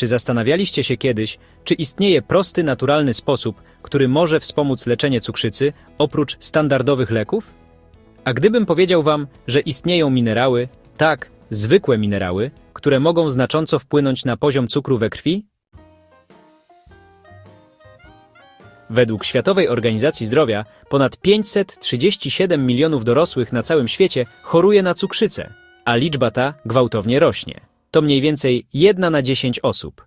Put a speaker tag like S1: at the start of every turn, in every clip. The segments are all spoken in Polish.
S1: Czy zastanawialiście się kiedyś, czy istnieje prosty, naturalny sposób, który może wspomóc leczenie cukrzycy oprócz standardowych leków? A gdybym powiedział wam, że istnieją minerały, tak, zwykłe minerały, które mogą znacząco wpłynąć na poziom cukru we krwi? Według Światowej Organizacji Zdrowia ponad 537 milionów dorosłych na całym świecie choruje na cukrzycę, a liczba ta gwałtownie rośnie. To mniej więcej 1 na 10 osób.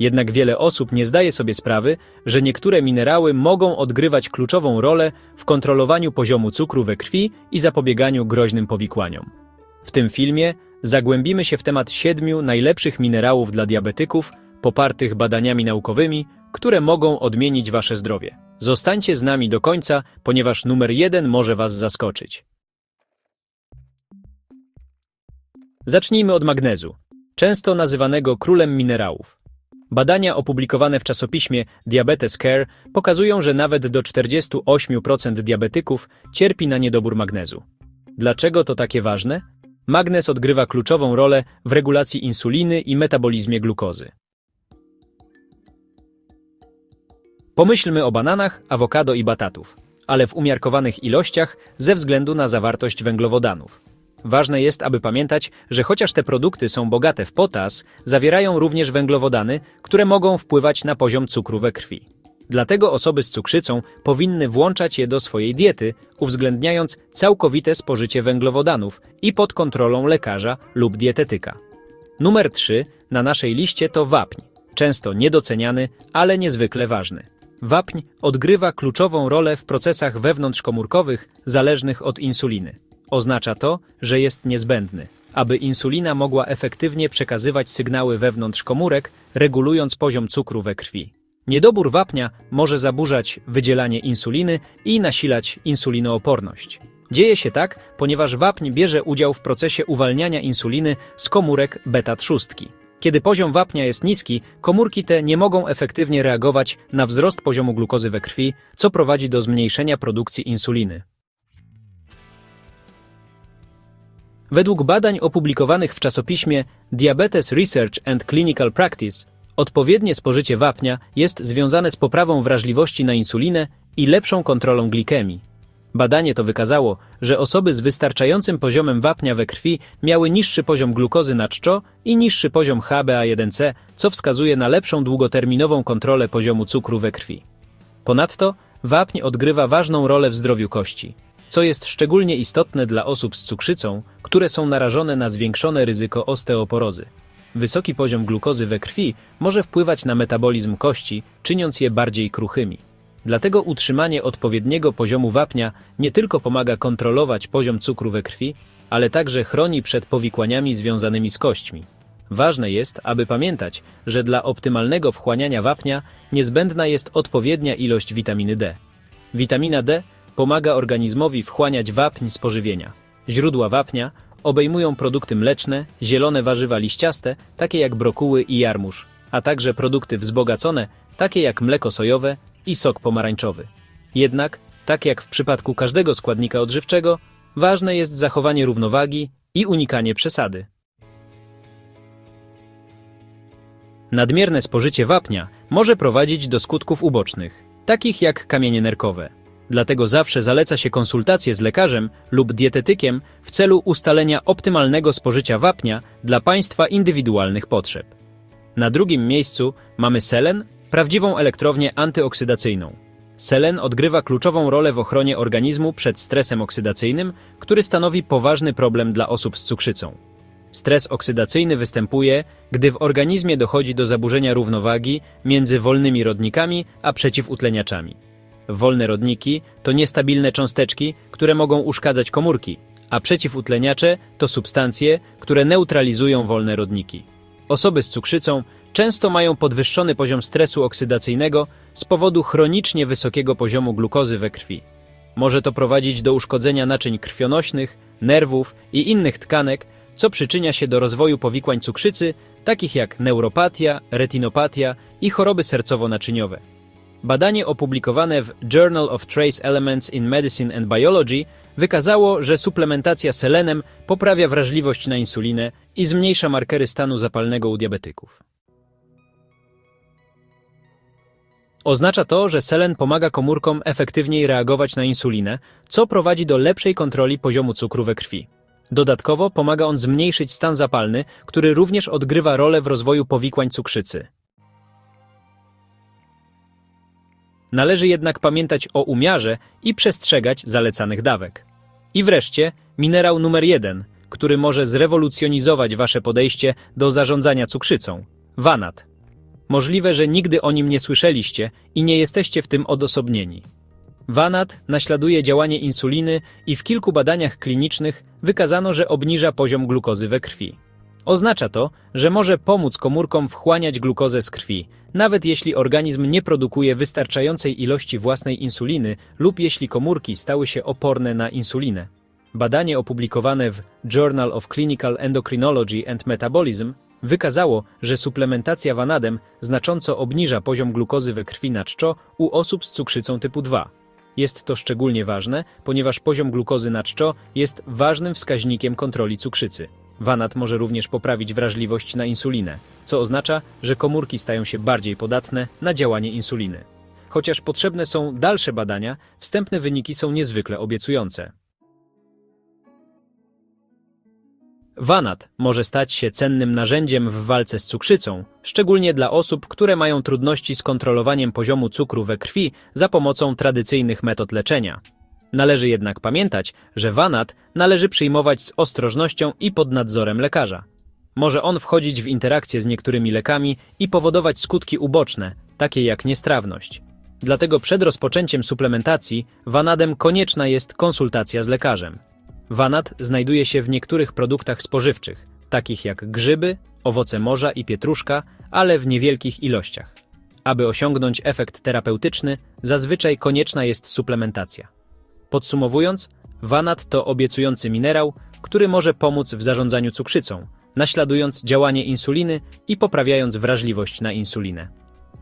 S1: Jednak wiele osób nie zdaje sobie sprawy, że niektóre minerały mogą odgrywać kluczową rolę w kontrolowaniu poziomu cukru we krwi i zapobieganiu groźnym powikłaniom. W tym filmie zagłębimy się w temat siedmiu najlepszych minerałów dla diabetyków, popartych badaniami naukowymi, które mogą odmienić wasze zdrowie. Zostańcie z nami do końca, ponieważ numer jeden może was zaskoczyć. Zacznijmy od magnezu, często nazywanego królem minerałów. Badania opublikowane w czasopiśmie Diabetes Care pokazują, że nawet do 48% diabetyków cierpi na niedobór magnezu. Dlaczego to takie ważne? Magnez odgrywa kluczową rolę w regulacji insuliny i metabolizmie glukozy. Pomyślmy o bananach, awokado i batatów, ale w umiarkowanych ilościach ze względu na zawartość węglowodanów. Ważne jest, aby pamiętać, że chociaż te produkty są bogate w potas, zawierają również węglowodany, które mogą wpływać na poziom cukru we krwi. Dlatego osoby z cukrzycą powinny włączać je do swojej diety, uwzględniając całkowite spożycie węglowodanów i pod kontrolą lekarza lub dietetyka. Numer 3 na naszej liście to wapń, często niedoceniany, ale niezwykle ważny. Wapń odgrywa kluczową rolę w procesach wewnątrzkomórkowych zależnych od insuliny. Oznacza to, że jest niezbędny, aby insulina mogła efektywnie przekazywać sygnały wewnątrz komórek, regulując poziom cukru we krwi. Niedobór wapnia może zaburzać wydzielanie insuliny i nasilać insulinooporność. Dzieje się tak, ponieważ wapń bierze udział w procesie uwalniania insuliny z komórek beta-trzustki. Kiedy poziom wapnia jest niski, komórki te nie mogą efektywnie reagować na wzrost poziomu glukozy we krwi, co prowadzi do zmniejszenia produkcji insuliny. Według badań opublikowanych w czasopiśmie Diabetes Research and Clinical Practice, odpowiednie spożycie wapnia jest związane z poprawą wrażliwości na insulinę i lepszą kontrolą glikemii. Badanie to wykazało, że osoby z wystarczającym poziomem wapnia we krwi miały niższy poziom glukozy na czczo i niższy poziom HbA1c, co wskazuje na lepszą długoterminową kontrolę poziomu cukru we krwi. Ponadto wapń odgrywa ważną rolę w zdrowiu kości, co jest szczególnie istotne dla osób z cukrzycą, które są narażone na zwiększone ryzyko osteoporozy. Wysoki poziom glukozy we krwi może wpływać na metabolizm kości, czyniąc je bardziej kruchymi. Dlatego utrzymanie odpowiedniego poziomu wapnia nie tylko pomaga kontrolować poziom cukru we krwi, ale także chroni przed powikłaniami związanymi z kośćmi. Ważne jest, aby pamiętać, że dla optymalnego wchłaniania wapnia niezbędna jest odpowiednia ilość witaminy D. Witamina D pomaga organizmowi wchłaniać wapń z pożywienia. Źródła wapnia obejmują produkty mleczne, zielone warzywa liściaste, takie jak brokuły i jarmuż, a także produkty wzbogacone, takie jak mleko sojowe i sok pomarańczowy. Jednak, tak jak w przypadku każdego składnika odżywczego, ważne jest zachowanie równowagi i unikanie przesady. Nadmierne spożycie wapnia może prowadzić do skutków ubocznych, takich jak kamienie nerkowe. Dlatego zawsze zaleca się konsultacje z lekarzem lub dietetykiem w celu ustalenia optymalnego spożycia wapnia dla Państwa indywidualnych potrzeb. Na drugim miejscu mamy selen, prawdziwą elektrownię antyoksydacyjną. Selen odgrywa kluczową rolę w ochronie organizmu przed stresem oksydacyjnym, który stanowi poważny problem dla osób z cukrzycą. Stres oksydacyjny występuje, gdy w organizmie dochodzi do zaburzenia równowagi między wolnymi rodnikami a przeciwutleniaczami. Wolne rodniki to niestabilne cząsteczki, które mogą uszkadzać komórki, a przeciwutleniacze to substancje, które neutralizują wolne rodniki. Osoby z cukrzycą często mają podwyższony poziom stresu oksydacyjnego z powodu chronicznie wysokiego poziomu glukozy we krwi. Może to prowadzić do uszkodzenia naczyń krwionośnych, nerwów i innych tkanek, co przyczynia się do rozwoju powikłań cukrzycy, takich jak neuropatia, retinopatia i choroby sercowo-naczyniowe. Badanie opublikowane w Journal of Trace Elements in Medicine and Biology wykazało, że suplementacja selenem poprawia wrażliwość na insulinę i zmniejsza markery stanu zapalnego u diabetyków. Oznacza to, że selen pomaga komórkom efektywniej reagować na insulinę, co prowadzi do lepszej kontroli poziomu cukru we krwi. Dodatkowo pomaga on zmniejszyć stan zapalny, który również odgrywa rolę w rozwoju powikłań cukrzycy. Należy jednak pamiętać o umiarze i przestrzegać zalecanych dawek. I wreszcie minerał numer jeden, który może zrewolucjonizować wasze podejście do zarządzania cukrzycą wanat. Możliwe, że nigdy o nim nie słyszeliście i nie jesteście w tym odosobnieni. Wanat naśladuje działanie insuliny i w kilku badaniach klinicznych wykazano, że obniża poziom glukozy we krwi. Oznacza to, że może pomóc komórkom wchłaniać glukozę z krwi, nawet jeśli organizm nie produkuje wystarczającej ilości własnej insuliny lub jeśli komórki stały się oporne na insulinę. Badanie opublikowane w Journal of Clinical Endocrinology and Metabolism wykazało, że suplementacja vanadem znacząco obniża poziom glukozy we krwi na czczo u osób z cukrzycą typu 2. Jest to szczególnie ważne, ponieważ poziom glukozy na czczo jest ważnym wskaźnikiem kontroli cukrzycy. Vanat może również poprawić wrażliwość na insulinę, co oznacza, że komórki stają się bardziej podatne na działanie insuliny. Chociaż potrzebne są dalsze badania, wstępne wyniki są niezwykle obiecujące. Vanat może stać się cennym narzędziem w walce z cukrzycą, szczególnie dla osób, które mają trudności z kontrolowaniem poziomu cukru we krwi za pomocą tradycyjnych metod leczenia. Należy jednak pamiętać, że vanat należy przyjmować z ostrożnością i pod nadzorem lekarza. Może on wchodzić w interakcję z niektórymi lekami i powodować skutki uboczne, takie jak niestrawność. Dlatego przed rozpoczęciem suplementacji vanadem konieczna jest konsultacja z lekarzem. Wanat znajduje się w niektórych produktach spożywczych, takich jak grzyby, owoce morza i pietruszka, ale w niewielkich ilościach. Aby osiągnąć efekt terapeutyczny, zazwyczaj konieczna jest suplementacja. Podsumowując, wanat to obiecujący minerał, który może pomóc w zarządzaniu cukrzycą, naśladując działanie insuliny i poprawiając wrażliwość na insulinę.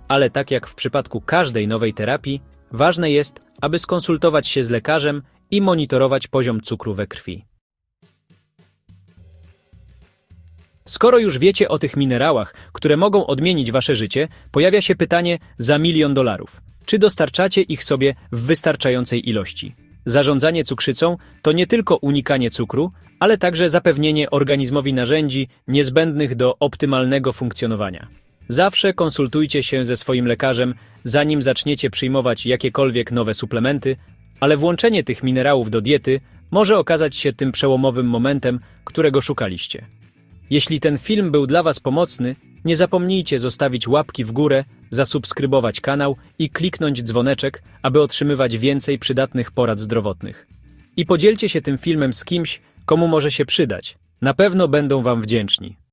S1: Ale tak jak w przypadku każdej nowej terapii, ważne jest, aby skonsultować się z lekarzem i monitorować poziom cukru we krwi. Skoro już wiecie o tych minerałach, które mogą odmienić wasze życie, pojawia się pytanie za milion dolarów. Czy dostarczacie ich sobie w wystarczającej ilości? Zarządzanie cukrzycą to nie tylko unikanie cukru, ale także zapewnienie organizmowi narzędzi niezbędnych do optymalnego funkcjonowania. Zawsze konsultujcie się ze swoim lekarzem, zanim zaczniecie przyjmować jakiekolwiek nowe suplementy, ale włączenie tych minerałów do diety może okazać się tym przełomowym momentem, którego szukaliście. Jeśli ten film był dla Was pomocny, nie zapomnijcie zostawić łapki w górę, zasubskrybować kanał i kliknąć dzwoneczek, aby otrzymywać więcej przydatnych porad zdrowotnych. I podzielcie się tym filmem z kimś, komu może się przydać. Na pewno będą Wam wdzięczni.